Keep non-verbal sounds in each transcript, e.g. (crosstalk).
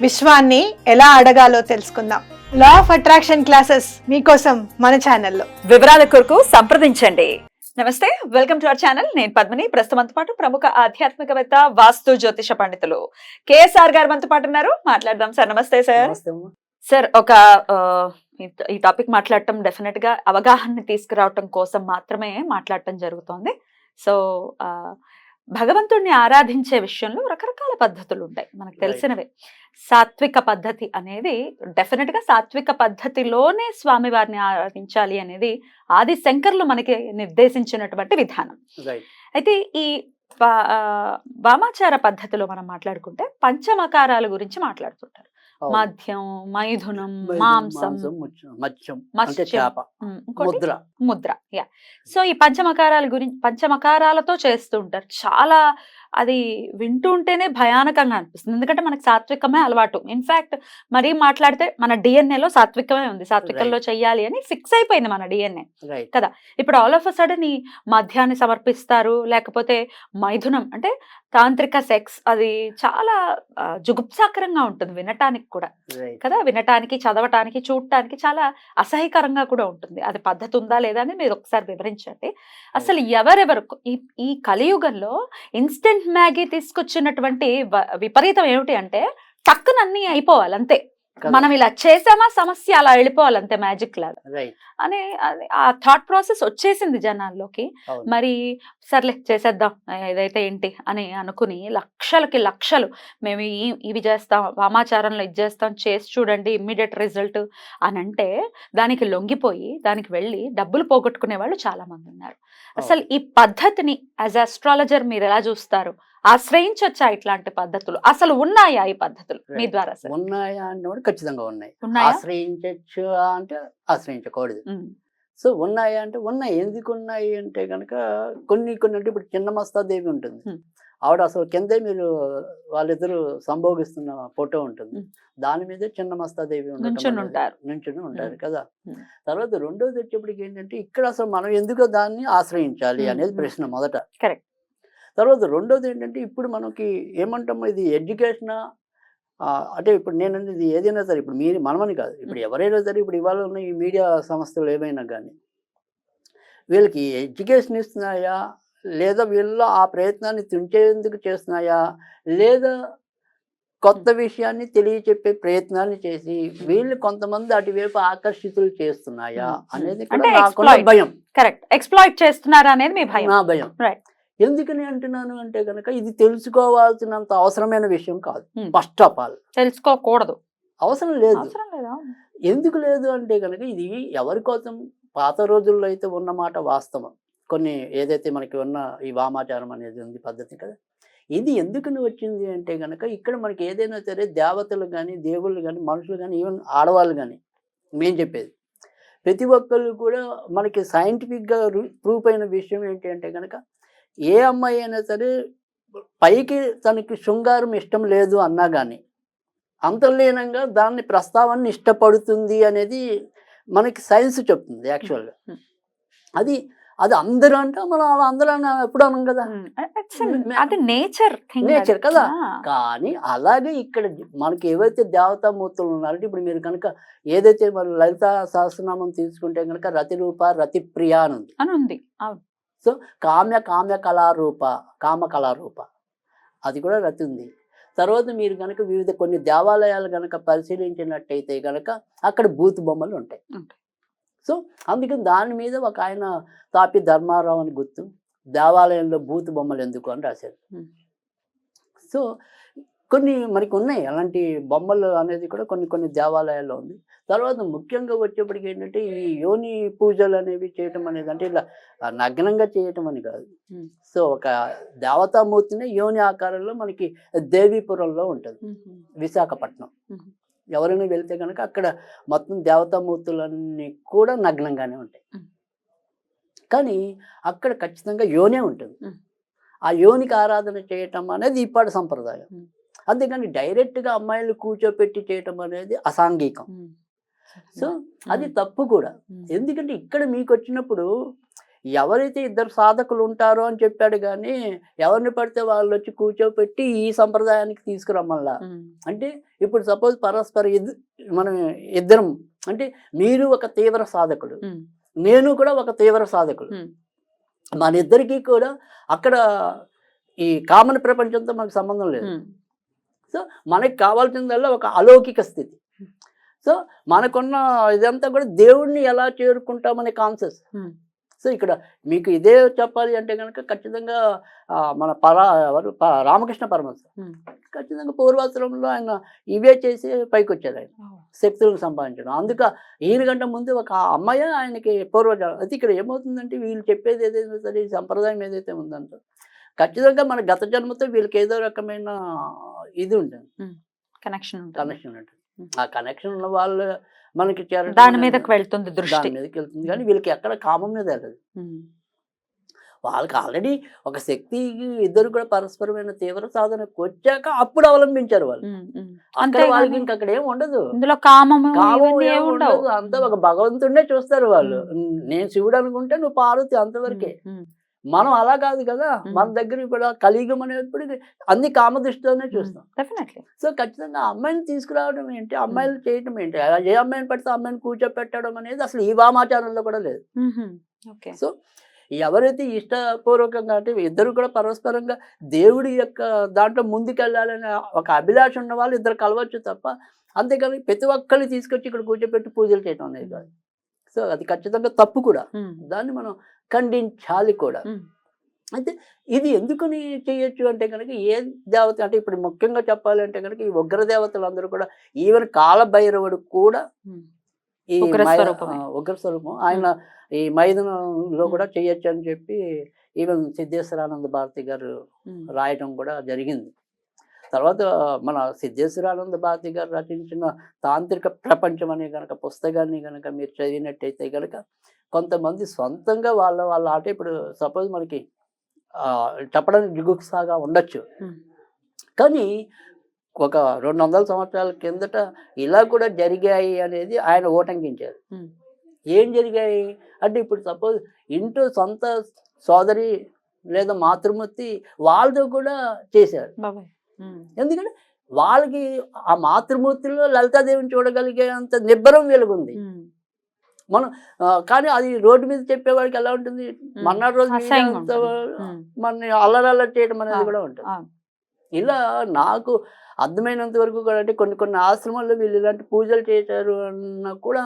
విశ్వాన్ని ఎలా అడగాలో తెలుసుకుందాం. లా ఆఫ్ అట్రాక్షన్ క్లాసెస్ మీకోసం మన ఛానల్లో. వివరాల కొరకు సంప్రదించండి. నమస్తే వెల్కమ్ టు అవర్ ఛానల్. నేను పద్మిని. ప్రస్తుతం మనతో పాటు ప్రముఖ ఆధ్యాత్మికవేత్త వాస్తు జ్యోతిష పండితులు కేఎస్ఆర్ గారు మనతో పాటు ఉన్నారు. మాట్లాడదాం సార్. నమస్తే సార్. సార్ ఒక ఈ- టాపిక్ మాట్లాడటం డెఫినెట్గా అవగాహనని తీసుకురావటం కోసం మాత్రమే మాట్లాడటం జరుగుతోంది. సో భగవంతుడిని ఆరాధించే విషయంలో రకరకాల పద్ధతులు ఉంటాయి మనకు. తెలిసినవే సాత్విక పద్ధతి అనేది డెఫినెట్గా సాత్విక పద్ధతిలోనే స్వామివారిని ఆరాధించాలి అనేది ఆది శంకర్లు మనకి నిర్దేశించినటువంటి విధానం అయితే ఈ వామాచార పద్ధతిలో మనం మాట్లాడుకుంటే పంచమకారాల గురించి మాట్లాడుతుంటారు. మద్యం మైథునం మాంసం మత్స్యం చేప. ముద్ర. ముద్ర. యా. సో ఈ పంచమకారాల గురించి పంచమకారాలతో చేస్తూ ఉంటారు. చాలా అది వింటూ ఉంటేనే భయానకంగా అనిపిస్తుంది. ఎందుకంటే మనకి సాత్వికమే అలవాటు. ఇన్ఫాక్ట్ మరీ మాట్లాడితే మన DNA లో సాత్వికమే ఉంది. సాత్వికంలో చెయ్యాలి అని ఫిక్స్ అయిపోయింది మన డిఎన్ఏ. రైట్. ఇప్పుడు ఆల్ ఆఫ్ అ సడన్ ఈ మద్యాన్ని సమర్పిస్తారు. లేకపోతే మైథునం అంటే తాంత్రిక సెక్స్ అది చాలా జుగుప్సాకరంగా ఉంటుంది వినటానికి కూడా. కదా? వినటానికి చదవటానికి చూడటానికి చాలా అసహ్యకరంగా కూడా ఉంటుంది. అది పద్ధతి ఉందా లేదా అని మీరు ఒకసారి వివరించండి. అసలు ఎవరెవరు ఈ ఈ కలియుగంలో ఇన్స్టెంట్ మ్యాగీ తీసుకొచ్చినటువంటి విపరీతం ఏమిటి అంటే టక్కున అన్ని అయిపోవాలి అంతే మనం ఇలా చేసామా సమస్య అలా వెళ్ళిపోవాలి అంతే మ్యాజిక్ లాగా. అని అది ఆ థాట్ ప్రాసెస్ వచ్చేసింది జనాల్లోకి. మరి సర్లే చేసేద్దాం ఏదైతే ఏంటి అని అనుకుని లక్షలకి లక్షలు మేము ఇవి చేస్తాం వామాచారంలో ఇది చేస్తాం చేసి చూడండి ఇమ్మీడియట్ రిజల్ట్ అని అంటే దానికి లొంగిపోయి దానికి వెళ్ళి డబ్బులు పోగొట్టుకునే వాళ్ళు చాలా మంది ఉన్నారు అసలు ఈ పద్ధతిని యాజ్ అస్ట్రాలజర్ మీరు ఎలా చూస్తారు? ఆశ్రయించొచ్చా ఇట్లాంటి పద్ధతులు అసలు ఉన్నాయా ఈ పద్ధతులు మీ. ద్వారా ఉన్నాయా కూడా ఖచ్చితంగా ఉన్నాయి ఆశ్రయించచ్చు అంటే ఆశ్రయించకూడదు సో ఉన్నాయా అంటే ఉన్నాయి ఎందుకు ఉన్నాయి అంటే కనుక కొన్ని కొన్ని అంటే ఇప్పుడు చిన్న మస్తాదేవి ఉంటుంది. ఆవిడ అసలు కిందే మీరు వాళ్ళిద్దరు సంభోగిస్తున్న ఫోటో ఉంటుంది. దాని మీదే చిన్న మస్తాదేవి ఉంటారు. నుంచుని ఉంటారు. కదా. తర్వాత రెండోది వచ్చేప్పటికి ఏంటంటే ఇక్కడ అసలు మనం ఎందుకు దాన్ని ఆశ్రయించాలి. అనేది. ప్రశ్న మొదట Correct. తర్వాత రెండోది ఏంటంటే ఇప్పుడు మనకి ఏమంటాము ఇది ఎడ్యుకేషన్? అంటే ఇప్పుడు నేను అనేది ఏదైనా సరే ఇప్పుడు మీరు మనమని కాదు. ఇప్పుడు ఎవరైనా సరే ఇప్పుడు ఇవాళ ఉన్న ఈ మీడియా సంస్థలు ఏమైనా కానీ వీళ్ళకి ఎడ్యుకేషన్ ఇస్తున్నాయా? లేదా వీళ్ళు ఆ ప్రయత్నాన్ని తుంచేందుకు చేస్తున్నాయా? లేదా కొత్త విషయాన్ని తెలియచెప్పే ప్రయత్నాన్ని చేసి వీళ్ళు కొంతమంది అటువైపు ఆకర్షితులు చేస్తున్నాయా. అనేది. భయం. కరెక్ట్. ఎక్స్ప్లాయిట్ చేస్తున్నారా అనేది మీ భయం నా భయం. Right. ఎందుకని అంటున్నాను అంటే కనుక ఇది తెలుసుకోవాల్సినంత అవసరమైన విషయం కాదు. ఫస్ట్ ఆఫ్ ఆల్ తెలుసుకోకూడదు. అవసరం లేదు. ఎందుకు లేదు అంటే కనుక ఇది ఎవరి కోసం? పాత రోజుల్లో అయితే ఉన్న మాట వాస్తవం. కొన్ని ఏదైతే మనకి ఉన్న ఈ వామాచారం అనేది ఉంది పద్ధతి కదా. ఇది ఎందుకని వచ్చింది అంటే కనుక ఇక్కడ మనకి ఏదైనా సరే దేవతలు కానీ దేవుళ్ళు కానీ మనుషులు కానీ ఈవెన్ ఆడవాళ్ళు కానీ మేము చెప్పేది. ప్రతి ఒక్కళ్ళు కూడా మనకి సైంటిఫిక్గా ప్రూఫ్ అయిన విషయం ఏంటి అంటే కనుక ఏ అమ్మాయి అయినా సరే పైకి తనకి శృంగారం ఇష్టం లేదు అన్నా కానీ అంతర్లీనంగా దాన్ని ప్రస్తావన ఇష్టపడుతుంది అనేది మనకి సైన్స్ చెప్తుంది యాక్చువల్గా. అది అది అందరూ అంటే మనం అలా అందరూ ఎప్పుడు అనం కదా? అది. నేచర్ Nature కదా? కానీ అలాగే ఇక్కడ మనకి ఏవైతే దేవతామూర్తులు ఉన్నారంటే ఇప్పుడు మీరు కనుక ఏదైతే మరి లలిత సహస్రనామం తీసుకుంటే కనుక రతి రూప రతి ప్రియ అని ఉంది. అని ఉంది. అవును కామ్య కామ్య కళారూప కామ కళారూప. అది కూడా రతి ఉంది. తర్వాత మీరు కనుక వివిధ కొన్ని దేవాలయాలు కనుక పరిశీలించినట్టయితే కనుక అక్కడ బూత్ బొమ్మలు ఉంటాయి. సో అందుకని దాని మీద ఒక ఆయన తాపి ధర్మారావు అని గుర్తు దేవాలయంలో బూత్ బొమ్మలు ఎందుకు అని రాశారు. సో కొన్ని మనకి ఉన్నాయి. అలాంటి బొమ్మలు అనేది కూడా కొన్ని కొన్ని దేవాలయాల్లో ఉంది. తర్వాత ముఖ్యంగా వచ్చేప్పటికి ఏంటంటే ఈ యోని పూజలు అనేవి చేయటం అనేది అంటే ఇలా నగ్నంగా చేయటం అని కాదు. సో ఒక దేవతామూర్తిని యోని ఆకారంలో మనకి దేవీపురంలో ఉంటుంది విశాఖపట్నం. ఎవరైనా వెళ్తే కనుక అక్కడ మొత్తం దేవతామూర్తులన్నీ కూడా నగ్నంగానే ఉంటాయి. కానీ అక్కడ ఖచ్చితంగా యోనే ఉంటుంది. ఆ యోనికి ఆరాధన చేయటం అనేది ఇప్పటి సంప్రదాయం. అంతేకాని డైరెక్ట్గా అమ్మాయిలు కూర్చోపెట్టి చేయటం అనేది అసాంఘికం సో అది తప్పు కూడా. ఎందుకంటే ఇక్కడ మీకు వచ్చినప్పుడు ఎవరైతే ఇద్దరు సాధకులు ఉంటారో అని చెప్పాడు కానీ ఎవరిని పడితే వాళ్ళు వచ్చి కూర్చోపెట్టి ఈ సంప్రదాయానికి తీసుకురమ్మల్లా. అంటే ఇప్పుడు సపోజ్ పరస్పర మనం ఇద్దరం అంటే మీరు ఒక తీవ్ర సాధకుడు నేను కూడా ఒక తీవ్ర సాధకుడు. మన ఇద్దరికీ కూడా అక్కడ ఈ కామన్ ప్రపంచంతో మనకు సంబంధం లేదు. సో మనకి కావాల్సిందల్లా ఒక అలౌకిక స్థితి. సో మనకున్న ఇదంతా కూడా దేవుణ్ణి ఎలా చేరుకుంటామనే కాన్సెప్ట్ Hmm. సో ఇక్కడ మీకు ఇదే చెప్పాలి అంటే కనుక ఖచ్చితంగా మన పరా ఎవరు? రామకృష్ణ పరమహంస Hmm. ఖచ్చితంగా పూర్వాశ్రమంలో ఆయన ఇవే చేసి పైకి వచ్చారు ఆయన శక్తులను సంపాదించడం. అందుక ఈయన కంటే ముందు ఒక అమ్మాయి ఆయనకి పూర్వజ అయితే ఇక్కడ ఏమవుతుందంటే వీళ్ళు చెప్పేది ఏదైతే సరే ఈ సంప్రదాయం ఏదైతే ఉందంటే ఖచ్చితంగా మన గత జన్మతో వీళ్ళకి ఏదో రకమైన ఇది ఉంటుంది. కనెక్షన్ ఉంటుంది. కనెక్షన్ ఉంటుంది. Hmm. ఆ కనెక్షన్ ఉన్న వాళ్ళు మనకి చేరడం దాని మీదకి వెళ్తుంది దృష్టి. దాని మీదకి వెళ్తుంది కానీ వీళ్ళకి ఎక్కడ కామం మీద వెళ్ళదు. వాళ్ళకి ఆల్రెడీ ఒక శక్తి ఇద్దరు కూడా పరస్పరమైన తీవ్ర సాధనకు వచ్చాక అప్పుడు అవలంబించారు వాళ్ళు. అంతేగాని వాళ్ళకి ఇంక అక్కడ ఏం ఉండదు. ఇందులో కామం ఏమి ఉండదు. అంతా ఒక భగవంతుడే చూస్తారు వాళ్ళు. నేను శివుడు అనుకుంటే నువ్వు పార్వతి అంతవరకే. మనం అలా కాదు కదా. మన దగ్గర ఆ కలియుగం అనేప్పుడు అన్ని కామదృష్టితోనే చూస్తాం. డెఫినెట్లీ సో ఖచ్చితంగా అమ్మాయిని తీసుకురావడం ఏంటి? అమ్మాయిలు చేయటం ఏంటి? ఏ అమ్మాయిని పడితే అమ్మాయిని కూర్చోపెట్టడం అనేది అసలు ఈ వామాచారంలో కూడా లేదు. ఓకే. సో ఎవరైతే ఇష్టపూర్వకంగా అంటే ఇద్దరు కూడా పరస్పరంగా దేవుడి యొక్క దాంట్లో ముందుకెళ్ళాలనే ఒక అభిలాష ఉన్న వాళ్ళు ఇద్దరు కలవచ్చు తప్ప అంతేకాని ప్రతి ఒక్కరిని తీసుకొచ్చి ఇక్కడ కూర్చోపెట్టి పూజలు చేయడం అనేది కాదు. సో అది ఖచ్చితంగా తప్పు కూడా. దాన్ని మనం ఖండించాలి కూడా. అయితే ఇది ఎందుకని చేయొచ్చు అంటే కనుక ఏ దేవత అంటే ఇప్పుడు ముఖ్యంగా చెప్పాలి అంటే కనుక ఈ ఉగ్ర దేవతలు అందరూ కూడా ఈవెన్ కాలభైరవుడు కూడా ఈ ఉగ్ర స్వరూపం. ఆయన ఈ మైదానంలో కూడా చేయొచ్చు అని చెప్పి ఈవెన్ సిద్ధేశ్వరానంద భారతి గారు రాయటం కూడా జరిగింది. తర్వాత మన సిద్ధేశ్వరానంద భారతి గారు రచించిన తాంత్రిక ప్రపంచం అనే కనుక పుస్తకాన్ని కనుక మీరు చదివినట్టయితే కనుక కొంతమంది సొంతంగా వాళ్ళ వాళ్ళ అంటే ఇప్పుడు సపోజ్ మనకి చెప్పడానికి జిగుప్సాగా ఉండొచ్చు. కానీ ఒక రెండు వందల సంవత్సరాల కిందట ఇలా కూడా జరిగాయి అనేది ఆయన ఓటంకించారు. ఏం జరిగాయి అంటే ఇప్పుడు సపోజ్ ఇంట్లో సొంత సోదరి లేదా మాతృమూర్తి వాళ్ళతో కూడా చేశారు. ఎందుకంటే వాళ్ళకి ఆ మాతృమూర్తిలో లలితాదేవిని చూడగలిగే అంత నిబ్బరం వెలుగుంది. మనం కానీ అది రోడ్డు మీద చెప్పేవాడికి ఎలా ఉంటుంది. మన్నాడు రోజు. మన అల్లరల్లరి చేయడం అనేది కూడా ఉంటుంది. ఇలా నాకు అర్థమైనంత వరకు కూడా అంటే కొన్ని కొన్ని ఆశ్రమాల్లో వీళ్ళు ఇలాంటి పూజలు చేశారు అన్న కూడా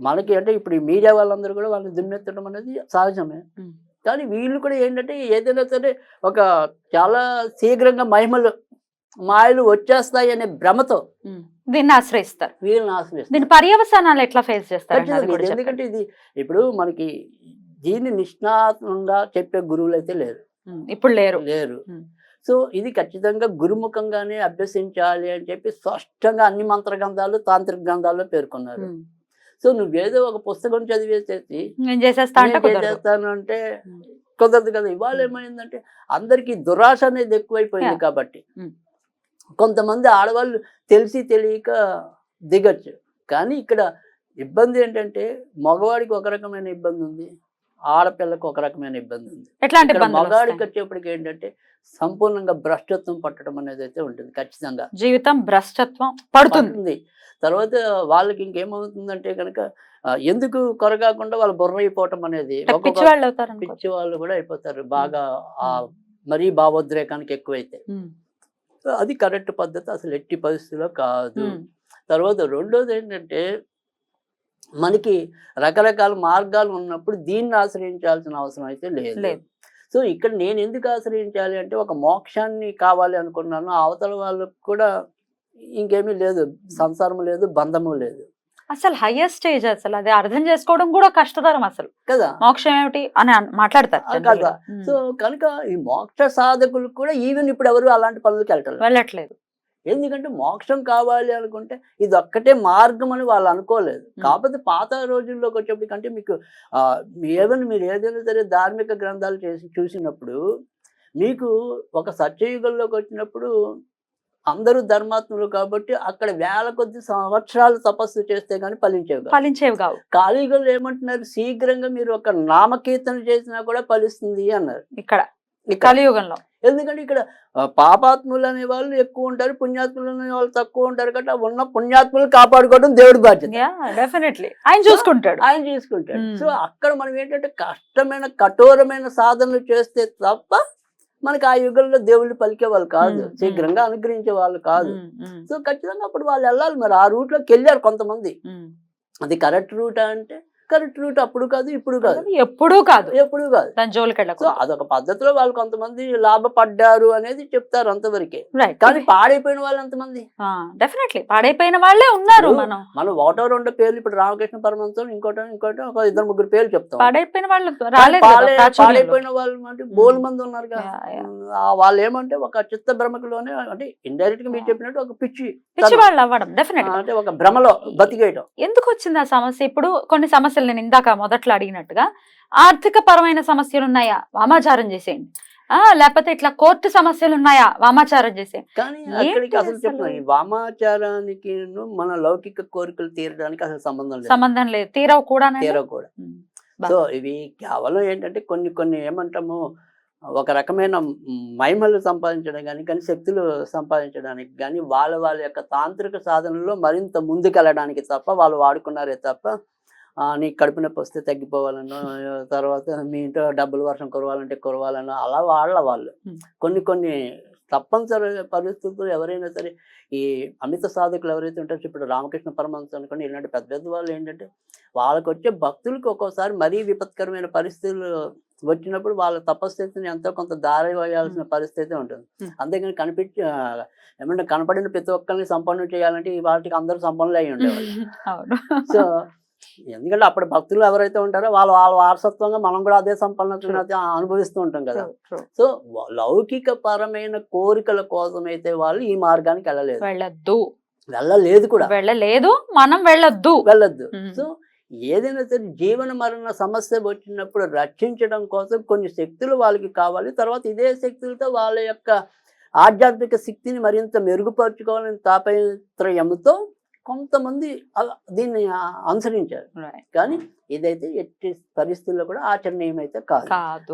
మనకి అంటే ఇప్పుడు ఈ మీడియా వాళ్ళందరూ కూడా వాళ్ళని దుమ్మెత్తడం అనేది సహజమే. కానీ వీళ్ళు కూడా ఏంటంటే ఏదైనా సరే ఒక చాలా శీఘ్రంగా మహిమలు మాయలు వచ్చేస్తాయి అనే భ్రమతో. దీన్ని ఆశ్రయిస్తారు వీళ్ళని ఆశ్రయిస్తారు దీని పర్యవసానాలు ఎట్లా ఫేస్ చేస్తారు ఎందుకంటే ఇది ఇప్పుడు మనకి దీన్ని నిష్ణాతంగా చెప్పే గురువులు అయితే లేరు ఇప్పుడు లేరు లేరు. సో ఇది ఖచ్చితంగా గురుముఖంగానే అభ్యసించాలి అని చెప్పి స్పష్టంగా అన్ని మంత్ర గ్రంథాలు తాంత్రిక గ్రంథాల్లో పేర్కొన్నారు. సో నువ్వేదో ఒక పుస్తకం చదివేసేసి నేను చేసేస్తా అంటే నేను కుదరదు. చేస్తాను అంటే. కుదరదు కదా ఇవాళ ఏమైందంటే అందరికి దురాశ అనేది ఎక్కువైపోయింది. కాబట్టి. కొంతమంది ఆడవాళ్ళు తెలిసి తెలియక దిగచ్చు. కానీ ఇక్కడ ఇబ్బంది ఏంటంటే మగవాడికి ఒక రకమైన ఇబ్బంది ఉంది ఆడపిల్లకు ఒక రకమైన ఇబ్బంది ఉంది. ఎట్లాంటి మగాడికి వస్తాయి? వచ్చేప్పటికి ఏంటంటే సంపూర్ణంగా భ్రష్టత్వం పట్టడం అనేది అయితే ఉంటుంది ఖచ్చితంగా. జీవితం భ్రష్టత్వం పడుతుంది. తర్వాత వాళ్ళకి ఇంకేమవుతుందంటే కనుక ఎందుకు కొరగాకుండా వాళ్ళు బుర్ర అయిపోవటం అనేది పిచ్చి వాళ్ళు కూడా అయిపోతారు బాగా ఆ మరీ భావోద్రేకానికి ఎక్కువైతే. అది కరెక్ట్ పద్ధతి అసలు ఎట్టి పరిస్థితిలో కాదు. తర్వాత రెండోది ఏంటంటే మనకి రకరకాల మార్గాలు ఉన్నప్పుడు దీన్ని ఆశ్రయించాల్సిన అవసరం అయితే లేదు లేదు. సో ఇక్కడ నేను ఎందుకు ఆశ్రయించాలి అంటే ఒక మోక్షాన్ని కావాలి అనుకున్నాను అవతల వాళ్ళకు కూడా ఇంకేమీ లేదు సంసారం లేదు బంధము లేదు అసలు హైయెస్ట్ స్టేజ్ అసలు అది అర్థం చేసుకోవడం కూడా కష్టతరం అసలు. కదా? మోక్షం ఏమిటి అని మాట్లాడతారు. కదా. సో కనుక ఈ మోక్ష సాధకులు కూడా ఈవెన్ ఇప్పుడు ఎవరు అలాంటి పనులకు వెళ్ళటం వెళ్ళట్లేదు. ఎందుకంటే మోక్షం కావాలి అనుకుంటే ఇది ఒక్కటే మార్గం అని వాళ్ళు అనుకోలేదు. కాకపోతే పాత రోజుల్లోకి వచ్చేప్పటికంటే మీకు ఆ, ఏదైనా మీరు ఏదైనా సరే ధార్మిక గ్రంథాలు చేసి చూసినప్పుడు మీకు ఒక సత్యయుగంలోకి వచ్చినప్పుడు అందరూ ధర్మాత్ములు కాబట్టి అక్కడ వేల కొద్ది సంవత్సరాలు తపస్సు చేస్తే కానీ ఫలించేవి. ఫలించేవి కావు. కాళీగలు ఏమంటున్నారు? శీఘ్రంగా మీరు ఒక నామకీర్తన చేసినా కూడా ఫలిస్తుంది అన్నారు. ఇక్కడ కలియుగంలో. ఎందుకంటే ఇక్కడ పాపాత్ములు అనే వాళ్ళు ఎక్కువ ఉంటారు పుణ్యాత్ములు అనే వాళ్ళు తక్కువ ఉంటారు కాబట్టి ఉన్న పుణ్యాత్ములు కాపాడుకోవడం దేవుడి బాధ్యత. డెఫినెట్లీ ఆయన చూసుకుంటాడు. ఆయన చేసుకుంటాడు. సో అక్కడ మనం ఏంటంటే కష్టమైన కఠోరమైన సాధనలు చేస్తే తప్ప మనకి ఆ యుగంలో దేవుళ్ళు పలికే వాళ్ళు కాదు. శీఘ్రంగా అనుగ్రహించే వాళ్ళు కాదు. సో ఖచ్చితంగా అప్పుడు వాళ్ళు వెళ్ళాలి మరి. ఆ రూట్లోకి వెళ్ళారు కొంతమంది. అది కరెక్ట్ రూట్ అంటే కరెక్ట్ అప్పుడు కాదు ఇప్పుడు కాదు. ఎప్పుడూ కాదు. ఎప్పుడు కాదు. దాని జోలికి సో అదొక పద్ధతిలో వాళ్ళు కొంతమంది లాభపడ్డారు అనేది చెప్తారు అంతవరకే. కానీ పాడైపోయిన వాళ్ళు ఎంతమంది? డెఫినెట్లీ పాడైపోయిన వాళ్ళే ఉన్నారు మనం. మనం ఒకటో రెండో పేర్లు ఇప్పుడు రామకృష్ణ పరమంతం ఇంకోటో ఇంకోటో ఒక ఇద్దరు ముగ్గురు పేర్లు చెప్తాం. పాడైపోయిన వాళ్ళు. పాడైపోయిన వాళ్ళు అంటే బోల్ మంది ఉన్నారు కదా. వాళ్ళు ఏమంటే ఒక చిత్త భ్రమకులోనే అంటే ఇండైరెక్ట్గా మీరు చెప్పినట్టు ఒక పిచ్చి పిచ్చి వాళ్ళు అవ్వడం డెఫినెట్ అంటే ఒక భ్రమలో బతికేయటం. ఎందుకు వచ్చింది ఆ సమస్య? ఇప్పుడు కొన్ని సమస్యలు నేను ఇందాక మొదట్లో అడిగినట్టుగా ఆర్థిక పరమైన సమస్యలు ఉన్నాయా వామాచారం చేసేయండి. ఆ లేకపోతే ఇట్లా కోర్టు సమస్యలు ఉన్నాయా వామాచారం చేసేయండి. కానీ అక్కడికి అసలు అసలు? వామాచారానికి మన లౌకిక కోరికలు తీరడానికి అసలు సంబంధం లేదు. సంబంధం లేదు. తీరవు కూడా తీరవ కూడా. సో ఇవి కేవలం ఏంటంటే కొన్ని కొన్ని ఏమంటాము ఒక రకమైన మహిమలు సంపాదించడం కానీ కానీ శక్తులు సంపాదించడానికి కానీ వాళ్ళ వాళ్ళ యొక్క తాంత్రిక సాధనలో మరింత ముందుకెళ్ళడానికి తప్ప వాళ్ళు వాడుకున్నారే తప్ప ఆ, నీ కడుపు నొప్పి వస్తే తగ్గిపోవాలనో తర్వాత మీ ఇంట్లో డబ్బులు వర్షం కురవాలంటే కురవాలనో అలా వాళ్ళ వాళ్ళు. కొన్ని కొన్ని తప్పనిసరి పరిస్థితులు ఎవరైనా సరే ఈ అమిత సాధకులు ఎవరైతే ఉంటారో ఇప్పుడు రామకృష్ణ పరమహంస అనుకోండి ఇలాంటి పెద్ద పెద్ద వాళ్ళు ఏంటంటే వాళ్ళకి వచ్చే భక్తులకు ఒక్కోసారి మరీ విపత్కరమైన పరిస్థితులు వచ్చినప్పుడు వాళ్ళ తపస్థితిని ఎంతో కొంత దారి వేయాల్సిన పరిస్థితి ఉంటుంది. అంతేగాని కనిపించి ఏమంటే కనపడిన ప్రతి ఒక్కరిని సంపన్నం చేయాలంటే వాటికి అందరూ సంపన్నులు అయి (laughs) ఉండేవాళ్ళు సో ఎందుకంటే అప్పుడు భక్తులు ఎవరైతే ఉంటారో వాళ్ళ వాళ్ళ వారసత్వంగా మనం కూడా అదే అయితే అనుభవిస్తూ ఉంటాం కదా. సో లౌకిక పరమైన కోరికల కోసం అయితే వాళ్ళు ఈ మార్గానికి వెళ్ళలేదు. వెళ్ళొద్దు. వెళ్ళలేదు కూడా. వెళ్ళలేదు మనం వెళ్ళొద్దు. వెళ్ళొద్దు. సో ఏదైనా సరే జీవన మరణ సమస్య వచ్చినప్పుడు రక్షించడం కోసం కొన్ని శక్తులు వాళ్ళకి కావాలి. తర్వాత ఇదే శక్తులతో వాళ్ళ యొక్క ఆధ్యాత్మిక శక్తిని మరింత మెరుగుపరుచుకోవాలని తాపత్రయంతో కొంతమంది దీన్ని అనుసరించారు. కానీ ఇదైతే ఎట్టి పరిస్థితుల్లో కూడా ఆచరణీయమైతే కాదు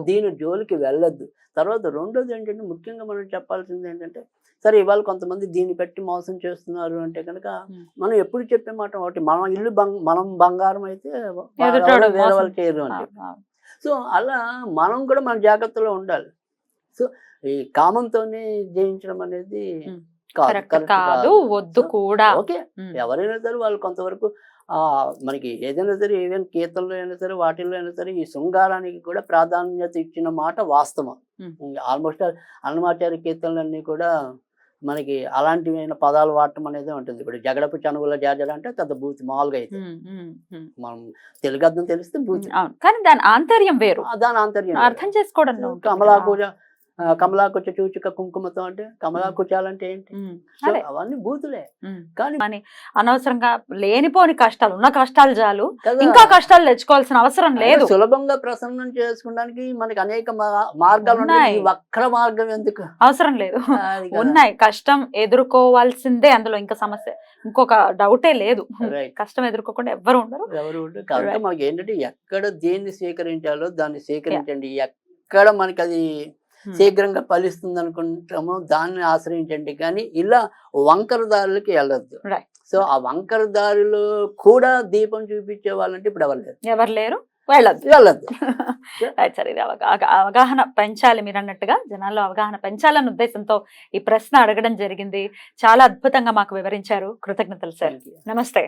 దీని జోలికి వెళ్ళొద్దు తర్వాత రెండోది ఏంటంటే ముఖ్యంగా మనం చెప్పాల్సింది ఏంటంటే సరే ఇవాళ కొంతమంది దీన్ని పెట్టి మోసం చేస్తున్నారు అంటే కనుక Hmm. మనం ఎప్పుడు చెప్పే మాట ఒకటి మన ఇల్లు మనం బంగారం అయితే వేరే. వాళ్ళు చేయరు అని ఆ. సో అలా మనం కూడా మన జాగ్రత్తలో ఉండాలి సో ఈ కామంతోనే జయించడం అనేది Hmm. కాదు. వద్దు కూడా. ఓకే. ఎవరైనా సరే వాళ్ళు కొంతవరకు ఆ మనకి ఏదైనా సరే ఈవెన్ కీర్తనలో అయినా సరే వాటిల్లో అయినా సరే ఈ శృంగారానికి కూడా ప్రాధాన్యత ఇచ్చిన మాట వాస్తవం. ఆల్మోస్ట్ అన్నమాచార్య కీర్తనలన్నీ కూడా మనకి అలాంటివైన పదాలు వాడటం అనేది ఉంటుంది. ఇప్పుడు జగడపు చనువుల జాజడ అంటే పెద్ద బూతి మామూలుగా అయితే. మనం తెలుగు అర్థం తెలిస్తే బూతి. కానీ దాని ఆంతర్యం వేరు. దాని ఆంతర్యం అర్థం చేసుకోవడంలో ఉంటుంది కమలాకు కదా. కమలాకుచ చూచుక కుంకుమతో అంటే కమలాకుచాలంటే ఏంటి? సో. అవన్నీ బూతులే. కానీ అనవసరంగా లేనిపోని కష్టాలు ఉన్న కష్టాలు చాలు. ఇంకా కష్టాలు తెచ్చుకోవాల్సిన అవసరం లేదు. సులభంగా ప్రసన్నం చేసుకోవడానికి మనకి అనేక మార్గాలు ఉన్నాయి. వక్ర మార్గం ఎందుకు? అవసరం లేదు. ఉన్నాయి. కష్టం ఎదుర్కోవాల్సిందే అందులో ఇంకా సమస్య. ఇంకొక డౌటే లేదు. కష్టం ఎదుర్కోకుండా ఎవ్వరు ఉండరు. ఎవరు Right. మనకి ఏంటంటే ఎక్కడ దేన్ని స్వీకరించాలో దాన్ని స్వీకరించండి. ఎక్కడ మనకి అది. శీఘ్రంగా ఫలిస్తుంది అనుకుంటామో దాన్ని ఆశ్రయించండి. కానీ ఇలా వంకర దారులకి వెళ్ళొద్దు. సో ఆ వంకర దారిలో కూడా దీపం చూపించే వాళ్ళంటే ఇప్పుడు ఎవరు లేరు. ఎవరు లేరు? వెళ్ళద్దు. వెళ్ళొద్దు. (laughs) సరే అవగాహన పెంచాలి మీరు అన్నట్టుగా జనాల్లో అవగాహన పెంచాలన్న ఉద్దేశంతో ఈ ప్రశ్న అడగడం జరిగింది. చాలా అద్భుతంగా మాకు వివరించారు. కృతజ్ఞతలు సార్. నమస్తే.